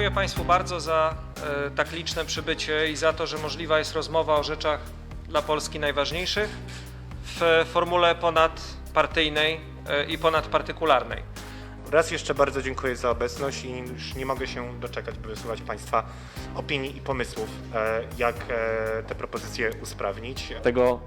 dziękuję Państwu bardzo za e, tak liczne przybycie i za to, że możliwa jest rozmowa o rzeczach dla Polski najważniejszych w formule ponadpartyjnej e, i ponadpartykularnej. Raz jeszcze bardzo dziękuję za obecność i już nie mogę się doczekać, by wysłuchać Państwa opinii i pomysłów, e, jak e, te propozycje usprawnić. Tego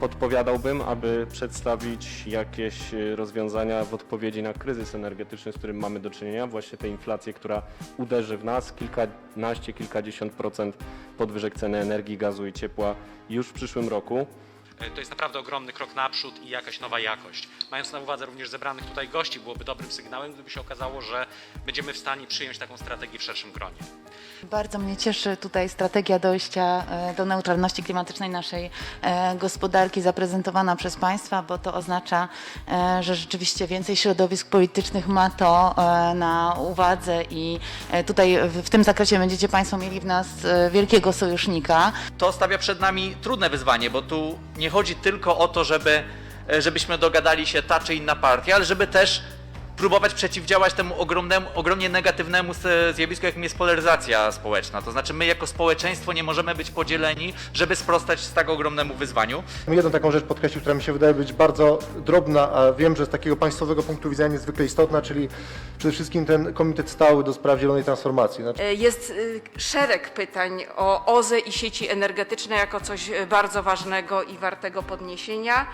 podpowiadałbym, aby przedstawić jakieś y, rozwiązania w odpowiedzi na kryzys energetyczny, z którym mamy do czynienia, właśnie tę inflację, która uderzy w nas, kilkanaście, kilkadziesiąt procent podwyżek ceny energii, gazu i ciepła już w przyszłym roku. E, To jest naprawdę ogromny krok naprzód i jakaś nowa jakość. Mając na uwadze również zebranych tutaj gości, byłoby dobrym sygnałem, gdyby się okazało, że będziemy w stanie przyjąć taką strategię w szerszym gronie. Bardzo mnie cieszy tutaj strategia dojścia e, do neutralności klimatycznej naszej e, gospodarki zaprezentowana przez Państwa, bo to oznacza, e, że rzeczywiście więcej środowisk politycznych ma to na uwadze i tutaj w tym zakresie będziecie Państwo mieli w nas wielkiego sojusznika. to stawia przed nami trudne wyzwanie, bo tu nie chodzi tylko o to, żeby, żebyśmy dogadali się ta czy inna partia, ale żeby też próbować przeciwdziałać temu ogromnemu, ogromnie negatiwnemu s- zjawisku, jakim jest polaryzacja społeczna. To znaczy my jako społeczeństwo nie możemy być podzieleni, żeby sprostać z tak ogromnemu wyzwaniu. Jedną taką rzecz podkreślił, która mi się wydaje być bardzo drobna, a wiem, że z takiego państwowego punktu widzenia niezwykle istotna, czyli przede wszystkim ten Komitet Stały do spraw Zielonej Transformacji. Znaczy, E, Jest y, szereg pytań o OZE i sieci energetyczne jako coś e, bardzo ważnego i wartego podniesienia.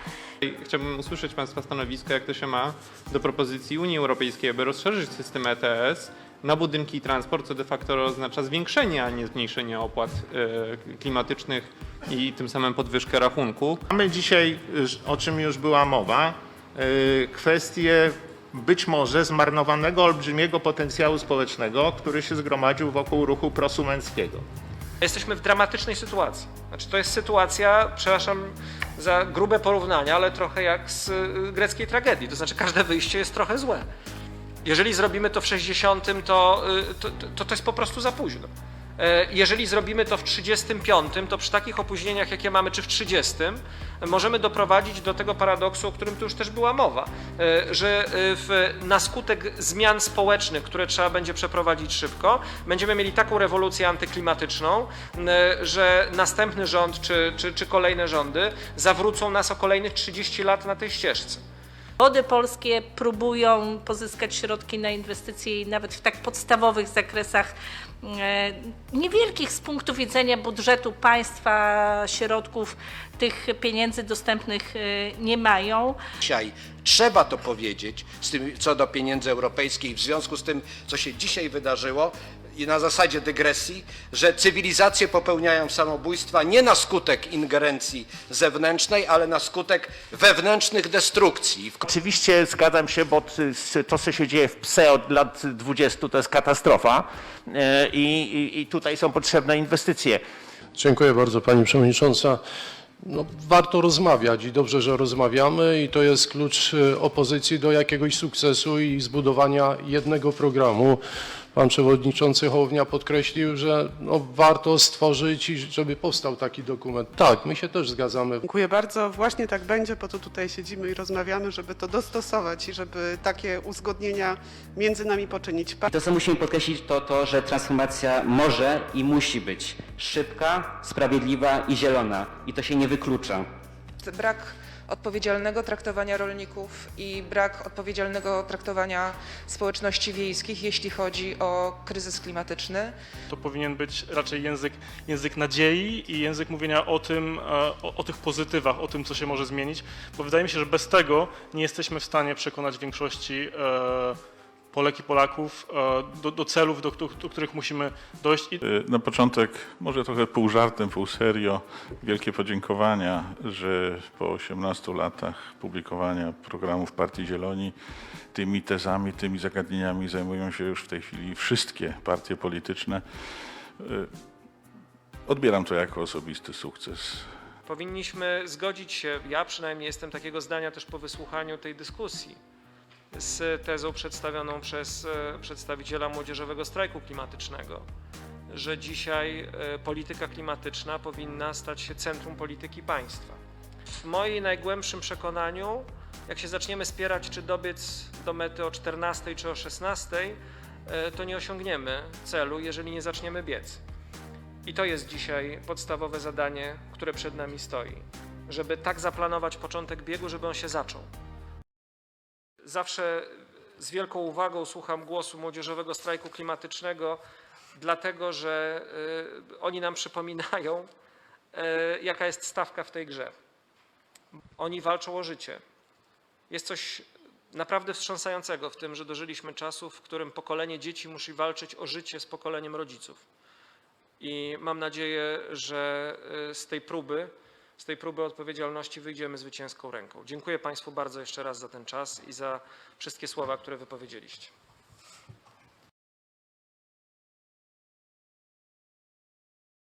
Chciałbym usłyszeć Państwa stanowisko, jak to się ma do propozycji Unii Europejskiej, aby rozszerzyć system ETS na budynki i transport, co de facto oznacza zwiększenie, a nie zmniejszenie opłat e, klimatycznych i tym samym podwyżkę rachunku. Mamy dzisiaj, y, o czym już była mowa, y, kwestię być może zmarnowanego olbrzymiego potencjału społecznego, który się zgromadził wokół ruchu prosumenckiego. Jesteśmy w dramatycznej sytuacji. Znaczy, to jest sytuacja, przepraszam za grube porównania, ale trochę jak z y, greckiej tragedii. To znaczy, każde wyjście jest trochę złe. Jeżeli zrobimy to w 60, to y, to, to, to jest po prostu za późno. E, Jeżeli zrobimy to w 35, to przy takich opóźnieniach, jakie mamy, czy w 30, możemy doprowadzić do tego paradoksu, o którym tu już też była mowa, e, że e, w, na skutek zmian społecznych, które trzeba będzie przeprowadzić szybko, będziemy mieli taką rewolucję antyklimatyczną, że następny rząd czy, czy, czy kolejne rządy zawrócą nas o kolejnych 30 lat na tej ścieżce. Wody polskie próbują pozyskać środki na inwestycje i nawet w tak podstawowych zakresach e, niewielkich z punktu widzenia budżetu państwa środków tych pieniędzy dostępnych e, nie mają. Dzisiaj trzeba to powiedzieć z tym, co do pieniędzy europejskich w związku z tym, co się dzisiaj wydarzyło i na zasadzie dygresji, że cywilizacje popełniają samobójstwa nie na skutek ingerencji zewnętrznej, ale na skutek wewnętrznych destrukcji. Oczywiście zgadzam się, bo to, co się dzieje w PSE od lat 20, to jest katastrofa e, i, i, i tutaj są potrzebne inwestycje. Dziękuję bardzo Pani Przewodnicząca. No, warto rozmawiać i dobrze, że rozmawiamy i to jest klucz e, opozycji do jakiegoś sukcesu i zbudowania jednego programu. Pan Przewodniczący Hołownia podkreślił, że no, warto stworzyć i żeby powstał taki dokument. Tak, my się też zgadzamy. Dziękuję bardzo. Właśnie tak będzie, po to tutaj siedzimy i rozmawiamy, żeby to dostosować i żeby takie uzgodnienia między nami poczynić. To, co musimy podkreślić, to to, że transformacja może i musi być szybka, sprawiedliwa i zielona. I to się nie wyklucza. Brak odpowiedzialnego traktowania rolników i brak odpowiedzialnego traktowania społeczności wiejskich, jeśli chodzi o kryzys klimatyczny. To powinien być raczej język, język nadziei i język mówienia o tym, e, o, o tych pozytywach, o tym, co się może zmienić, bo wydaje mi się, że bez tego nie jesteśmy w stanie przekonać większości e, Polek i Polaków e, do, do celów, do, do, do których musimy dojść. I Na początek, może trochę pół żartem, pół serio, wielkie podziękowania, że po 18 latach publikowania programów Partii Zieloni tymi tezami, tymi zagadnieniami zajmują się już w tej chwili wszystkie partie polityczne. Y, Odbieram to jako osobisty sukces. Powinniśmy zgodzić się, ja przynajmniej jestem takiego zdania też po wysłuchaniu tej dyskusji, z tezą przedstawioną przez e, przedstawiciela Młodzieżowego Strajku Klimatycznego, że dzisiaj e, polityka klimatyczna powinna stać się centrum polityki państwa. W moim najgłębszym przekonaniu, jak się zaczniemy spierać, czy dobiec do mety o 14 czy o 16, e, to nie osiągniemy celu, jeżeli nie zaczniemy biec. I to jest dzisiaj podstawowe zadanie, które przed nami stoi. Żeby tak zaplanować początek biegu, żeby on się zaczął. Zawsze z wielką uwagą słucham głosu młodzieżowego strajku klimatycznego, dlatego że y, oni nam przypominają, y, jaka jest stawka w tej grze. Oni walczą o życie. Jest coś naprawdę wstrząsającego w tym, że dożyliśmy czasów, w którym pokolenie dzieci musi walczyć o życie z pokoleniem rodziców. I mam nadzieję, że y, z tej próby, z tej próby odpowiedzialności wyjdziemy zwycięską ręką. Dziękuję Państwu bardzo jeszcze raz za ten czas i za wszystkie słowa, które wypowiedzieliście.